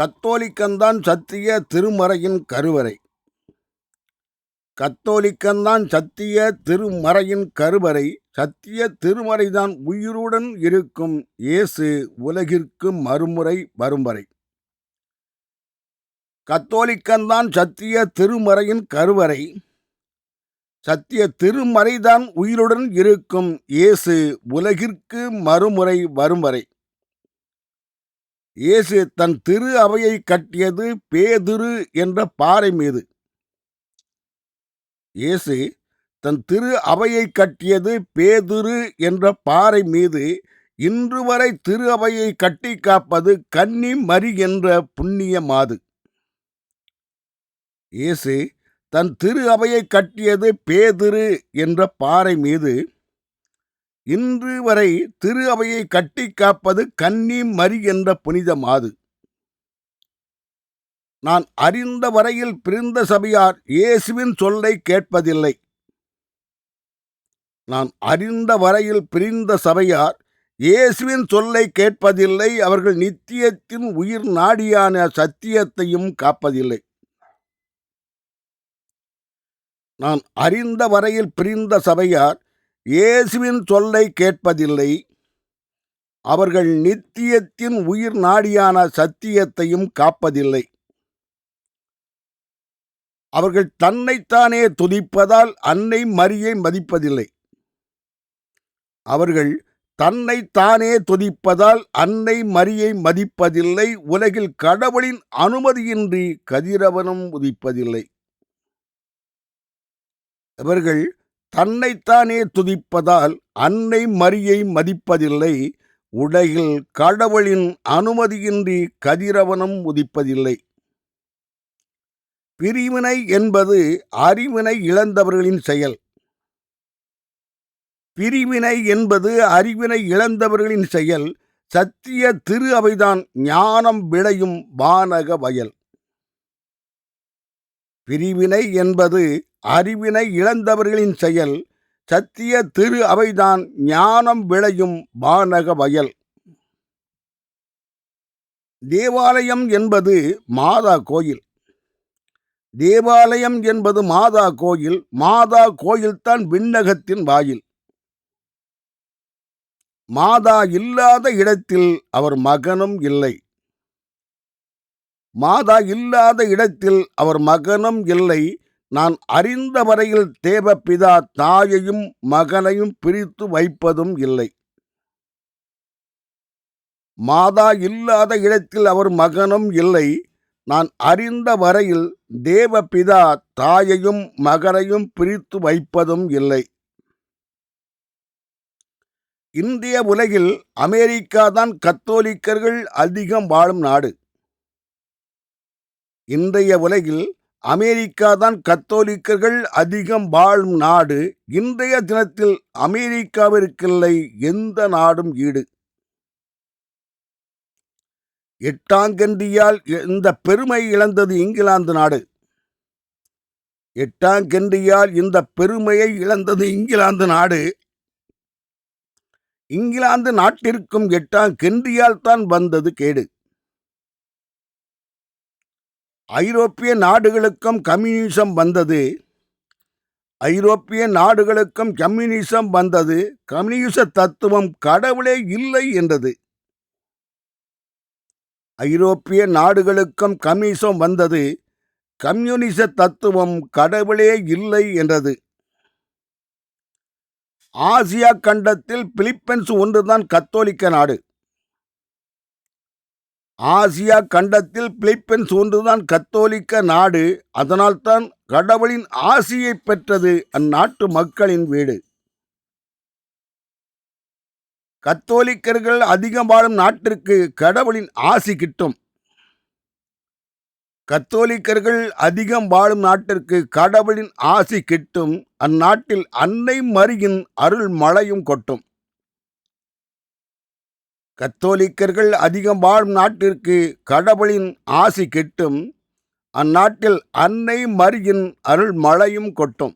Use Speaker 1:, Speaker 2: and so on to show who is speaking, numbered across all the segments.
Speaker 1: கத்தோலிக்கன்தான் சத்திய திருமறையின் கருவறை. கத்தோலிக்கன்தான் சத்திய திருமறையின் கருவறை சத்திய திருமறைதான் உயிருடன் இருக்கும் இயேசு உலகிற்கு மறுமுறை வரும் வரை கத்தோலிக்கன்தான் சத்திய திருமறையின் கருவறை சத்திய திருமறைதான் உயிருடன் இருக்கும் இயேசு உலகிற்கு மறுமுறை வரும் வரை இயேசு தன் திரு அவையை கட்டியது பேதுரு என்ற பாறை மீது. இயேசு தன் திரு அவையை கட்டியது பேதுரு என்ற பாறை மீது இன்று வரை திரு அவையை கட்டி காப்பது கன்னி மரி என்ற புண்ணிய மாது இயேசு தன் திரு அவையை கட்டியது பேதுரு என்ற பாறை மீது இன்று வரை திரு அவையை கட்டி காப்பது கன்னி மரி என்ற புனித மாது நான் அறிந்த வரையில் பிரிந்த சபையார் இயேசுவின் சொல்லை கேட்பதில்லை. நான் அறிந்த வரையில் பிரிந்த சபையார் இயேசுவின் சொல்லை கேட்பதில்லை. அவர்கள் நித்தியத்தின் உயிர் நாடியான சத்தியத்தையும் காப்பதில்லை. நான் அறிந்த வரையில் பிரிந்த சபையார் இயேசுவின் சொல்லை கேட்பதில்லை. அவர்கள் நித்தியத்தின் உயிர் நாடியான சத்தியத்தையும் காப்பதில்லை. அவர்கள் தன்னைத்தானே துதிப்பதால் அன்னை மரியை மதிப்பதில்லை. அவர்கள் தன்னைத்தானே துதிப்பதால் அன்னை மரியை மதிப்பதில்லை. உலகில் கடவுளின் அனுமதியின்றி கதிரவனும் உதிப்பதில்லை. இவர்கள் தன்னைத்தானே துதிப்பதால் அன்னை மரியை மதிப்பதில்லை உலகில் கடவுளின் அனுமதியின்றி கதிரவனம் உதிப்பதில்லை. பிரிவினை என்பது அறிவினை இழந்தவர்களின் செயல். பிரிவினை என்பது அறிவினை இழந்தவர்களின் செயல். சத்திய திரு அவைதான் ஞானம் விளையும் வானக வயல். பிரிவினை என்பது அறிவினை இழந்தவர்களின் செயல் சத்திய திரு அவைதான் ஞானம் விளையும் வானக வயல். தேவாலயம் என்பது மாதா கோயில். தேவாலயம் என்பது மாதா கோயில் மாதா கோயில்தான் விண்ணகத்தின் வாயில். மாதா இல்லாத இடத்தில் அவர் மகனும் இல்லை. மாதா இல்லாத இடத்தில் அவர் மகனும் இல்லை நான் அறிந்த வரையில் தேவப்பிதா தாயையும் மகனையும் பிரித்து வைப்பதும் இல்லை. மாதா இல்லாத இடத்தில் அவர் மகனும் இல்லை. நான் அறிந்த வரையில் தேவபிதா தாயையும் மகனையும் பிரித்து வைப்பதும் இல்லை. இந்திய உலகில் அமெரிக்கா தான் கத்தோலிக்கர்கள் அதிகம் வாழும் நாடு. இன்றைய உலகில் அமெரிக்கா தான் கத்தோலிக்கர்கள் அதிகம் வாழும் நாடு. இன்றைய தினத்தில் அமெரிக்காவிற்கில்லை. எந்த நாடும் ஈடு. எட்டாங்கன்றியால் இந்த பெருமை இழந்தது இங்கிலாந்து நாடு. எட்டாங்கன்றியால் இந்த பெருமையை இழந்தது இங்கிலாந்து நாடு. இங்கிலாந்து நாட்டிற்கும் எட்டாம் கென்றியால் தான் வந்தது கேடு. ஐரோப்பிய நாடுகளுக்கும் கம்யூனிசம் வந்தது. ஐரோப்பிய நாடுகளுக்கும் கம்யூனிசம் வந்தது. கம்யூனிச தத்துவம் கடவுளே இல்லை என்றது. ஐரோப்பிய நாடுகளுக்கும் கம்யூனிசம் வந்தது. கம்யூனிச தத்துவம் கடவுளே இல்லை என்றது. ஆசியா கண்டத்தில் பிலிப்பைன்ஸ் ஒன்றுதான் கத்தோலிக்க நாடு. ஆசியா கண்டத்தில் பிலிப்பைன்ஸ் ஒன்றுதான் கத்தோலிக்க நாடு. அதனால்தான் கடவுளின் ஆசியை பெற்றது அந்நாட்டு மக்களின் வீடு. கத்தோலிக்கர்கள் அதிகம் வாழும் நாட்டிற்கு கடவுளின் ஆசி கிட்டும். கத்தோலிக்கர்கள் அதிகம் வாழும் நாட்டிற்கு கடவுளின் ஆசி கிட்டும். அந்நாட்டில் அன்னை மரியின் அருள் மழையும் கொட்டும். கத்தோலிக்கர்கள் அதிகம் வாழும் நாட்டிற்கு கடவுளின் ஆசி கிட்டும் அந்நாட்டில் அன்னை மரியின் அருள் மழையும் கொட்டும்.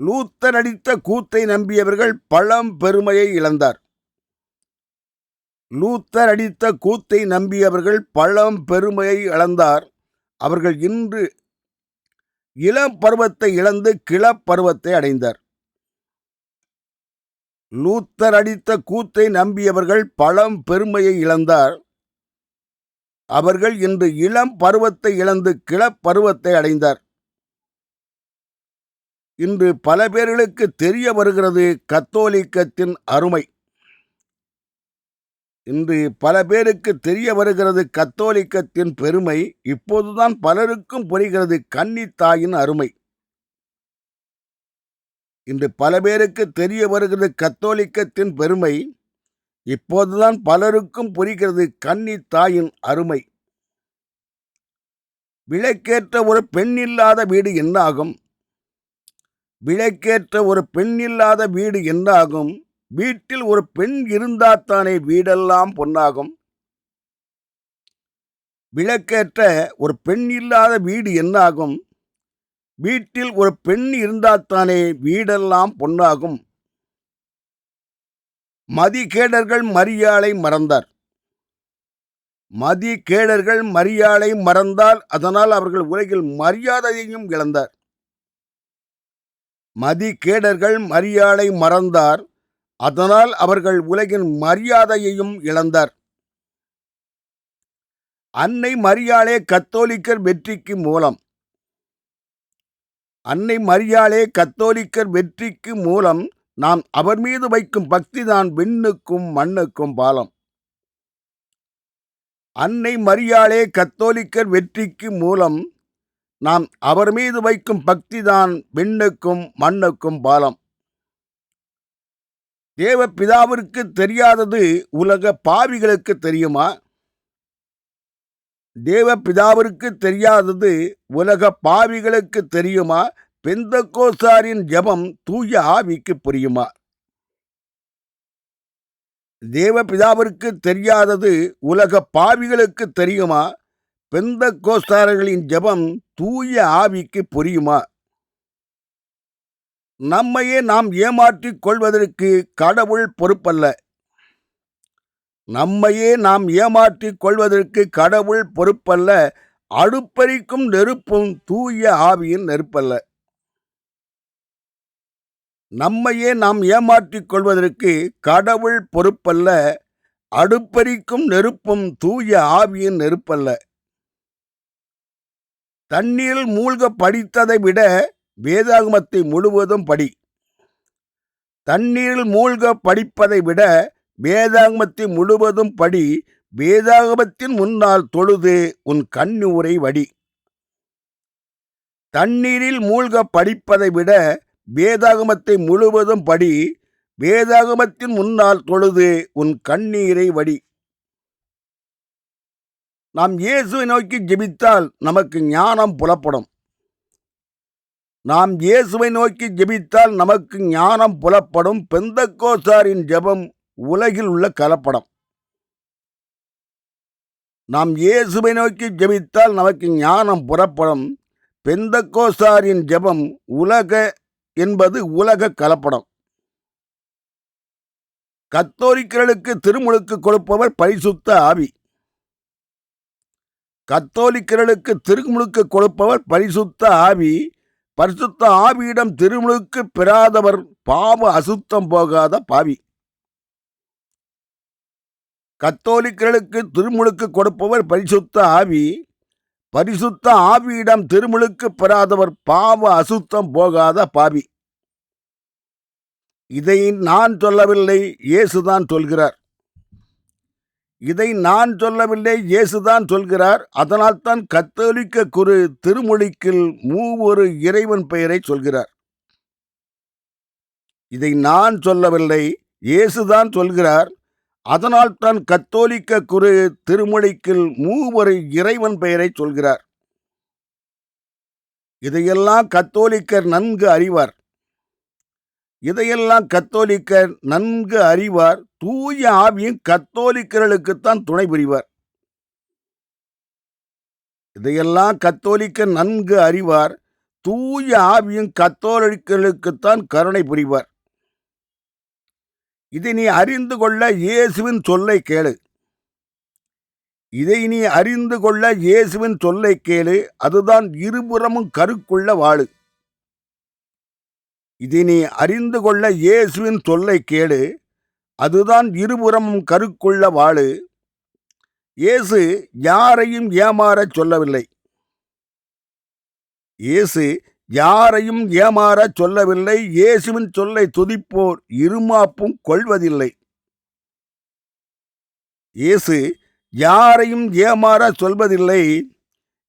Speaker 1: லூத்தர் அடித்த கூத்தை நம்பியவர்கள் பழம் பெருமையை இழந்தார். லூத்தர் அடித்த கூத்தை நம்பியவர்கள் பழம் பெருமையை இழந்தார். அவர்கள் இன்று இளம் பருவத்தை இழந்து கிளப்பருவத்தை அடைந்தார். லூத்தர் அடித்த கூத்தை நம்பியவர்கள் பழம் பெருமையை இழந்தார். அவர்கள் இன்று இளம் பருவத்தை இழந்து கிளப்பருவத்தை அடைந்தார். இன்று பல பேர்களுக்கு தெரிய வருகிறது கத்தோலிக்கத்தின் அருமை. இன்று பல பேருக்கு தெரிய வருகிறது கத்தோலிக்கத்தின் பெருமை. இப்போதுதான் பலருக்கும் புரிகிறது கன்னித்தாயின் அருமை. இன்று பல பேருக்கு தெரிய வருகிறது கத்தோலிக்கத்தின் பெருமை. இப்போதுதான் பலருக்கும் புரிகிறது கன்னி தாயின் அருமை. விளக்கேற்ற ஒரு பெண் இல்லாத வீடு என்னாகும்? விளக்கேற்ற ஒரு பெண் இல்லாத வீடு என்னாகும்? வீட்டில் ஒரு பெண் இருந்தாத்தானே வீடெல்லாம் பொன்னாகும்? விளக்கேற்ற ஒரு பெண் இல்லாத வீடு என்னாகும்? வீட்டில் ஒரு பெண் இருந்தாத்தானே வீடெல்லாம் பொன்னாகும். மதிகேடர்கள் மரியாளை மறந்தார். மதிகேடர்கள் மரியாளை மறந்தால் அதனால் அவர்கள் உலகில் மரியாதையையும் இழந்தார். மதிகேடர்கள் மரியாளை மறந்தார் அதனால் அவர்கள் உலகின் மரியாதையையும் இழந்தார். அன்னை மரியாளே கத்தோலிக்கர் வெற்றிக்கு மூலம். அன்னை மரியாளே கத்தோலிக்கர் வெற்றிக்கு மூலம் நாம் அவர் மீது வைக்கும் பக்திதான் விண்ணுக்கும் மண்ணுக்கும் பாலம். அன்னை மரியாளே கத்தோலிக்கர் வெற்றிக்கு மூலம் நாம் அவர் மீது வைக்கும் பக்தி தான் விண்ணுக்கும் மண்ணுக்கும் பாலம். தேவ பிதாவிற்கு தெரியாதது உலக பாவிகளுக்கு தெரியுமா? தேவ பிதாவிற்கு தெரியாதது உலக பாவிகளுக்கு தெரியுமா? பெந்த கோசாரின் ஜெபம் தூய ஆவிக்கு புரியுமா? தேவ பிதாவிற்கு தெரியாதது உலக பாவிகளுக்கு தெரியுமா? பெந்த கோஸ்தாரர்களின் ஜெபம் தூய ஆவிக்கு புரியுமா? நம்மையே நாம் ஏமாற்றிக் கொள்வதற்கு கடவுள் பொறுப்பல்ல. நம்மையே நாம் ஏமாற்றிக் கொள்வதற்கு கடவுள் பொறுப்பல்ல அடுப்பறிக்கும் நெருப்பும் தூய ஆவியின் நெருப்பல்ல. நம்மையே நாம் ஏமாற்றிக் கொள்வதற்கு கடவுள் பொறுப்பல்ல அடுப்பறிக்கும் நெருப்பும் தூய ஆவியின் நெருப்பல்ல. தண்ணீரில் மூழ்க படித்ததை விட வேதாகமத்தை முழுவதும் படி. தண்ணீரில் மூழ்க படிப்பதை விட வேதாகமத்தை முழுவதும் படி வேதாகமத்தின் முன்னால் தொழுது உன் கண்ணூரை வடி. தண்ணீரில் மூழ்க படிப்பதை விட வேதாகமத்தை முழுவதும் படி வேதாகமத்தின் முன்னால் தொழுது உன் கண்ணீரை வடி. நாம் இயேசுவை நோக்கி ஜெபித்தால் நமக்கு ஞானம் புலப்படும். நாம் இயேசுவை நோக்கி ஜெபித்தால் நமக்கு ஞானம் புலப்படும். பெந்தக்கோசாரின் ஜெபம் உலகில் உள்ள கலப்படம். நாம் இயேசுவை நோக்கி ஜெபித்தால் நமக்கு ஞானம் புறப்படும். பெந்தக்கோசாரின் ஜெபம் உலக என்பது உலக கலப்படம். கத்தோலிக்கர்களுக்கு திருமுழுக்கு கொடுப்பவர் பரிசுத்த ஆவி. கத்தோலிக்கர்களுக்கு திருமுழுக்கு கொடுப்பவர் பரிசுத்த ஆவி. பரிசுத்த ஆவியிடம் திருமுழுக்கு பெறாதவர் பாவ அசுத்தம் போகாத பாவி. கத்தோலிக்கர்களுக்கு திருமுழுக்கு கொடுப்பவர் பரிசுத்த ஆவி. பரிசுத்த ஆவியிடம் திருமுழுக்கு பெறாதவர் பாவ அசுத்தம் போகாத பாவி. இதை நான் சொல்லவில்லை இயேசுதான் சொல்கிறார். இதை நான் சொல்லவில்லை இயேசுதான் சொல்கிறார். அதனால்தான் கத்தோலிக்க குரு திருமொழிக்கில் மூவொரு இறைவன் பெயரை சொல்கிறார். இதை நான் சொல்லவில்லை இயேசுதான் சொல்கிறார். அதனால்தான் கத்தோலிக்க குரு திருமொழிக்கில் மூவரு இறைவன் பெயரை சொல்கிறார். இதையெல்லாம் கத்தோலிக்கர் நன்கு அறிவார். இதையெல்லாம் கத்தோலிக்கர் நன்கு அறிவார். தூய ஆவியும் கத்தோலிக்கர்களுக்குத்தான் துணை புரிவார். இதையெல்லாம் கத்தோலிக்கர் நன்கு அறிவார். தூய ஆவியும் கத்தோலிக்கர்களுக்குத்தான் கருணை புரிவார். இதை நீ அறிந்து கொள்ள இயேசுவின் சொல்லை கேளு. இதை நீ அறிந்து கொள்ள இயேசுவின் சொல்லை கேளு. அதுதான் இருபுறமும் கருக்குள்ள வாழு. இதை நீ அறிந்து கொள்ள இயேசுவின் சொல்லை கேளு. அதுதான் இருபுறமும் கருக்குள்ள வாழு. இயேசு யாரையும் ஏமாறச் சொல்லவில்லை. இயேசு யாரையும் ஏமாறச் சொல்லவில்லை. இயேசுவின் சொல்லை துதிப்போர் இருமாப்பும் கொள்வதில்லை. இயேசு யாரையும் ஏமாறச் சொல்வதில்லை.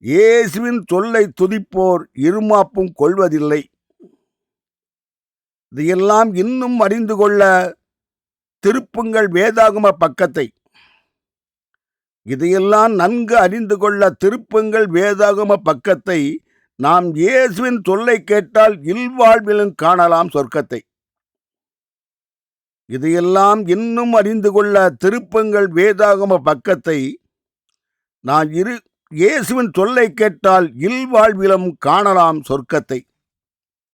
Speaker 1: இயேசுவின் சொல்லை துதிப்போர் இருமாப்பும் கொள்வதில்லை. இதையெல்லாம் இன்னும் அறிந்து கொள்ள திருப்புங்கள் வேதாகம பக்கத்தை. இதையெல்லாம் நன்கு அறிந்து கொள்ள திருப்புங்கள் வேதாகம பக்கத்தை. நாம் இயேசுவின் சொல்லை கேட்டால் இல்வாழ்விலும் காணலாம் சொர்க்கத்தை. இதையெல்லாம் இன்னும் அறிந்து கொள்ள திருப்பங்கள் வேதாகம பக்கத்தை நான் இரு இயேசுவின் சொல்லை கேட்டால் இல்வாழ்விலும் காணலாம் சொர்க்கத்தை.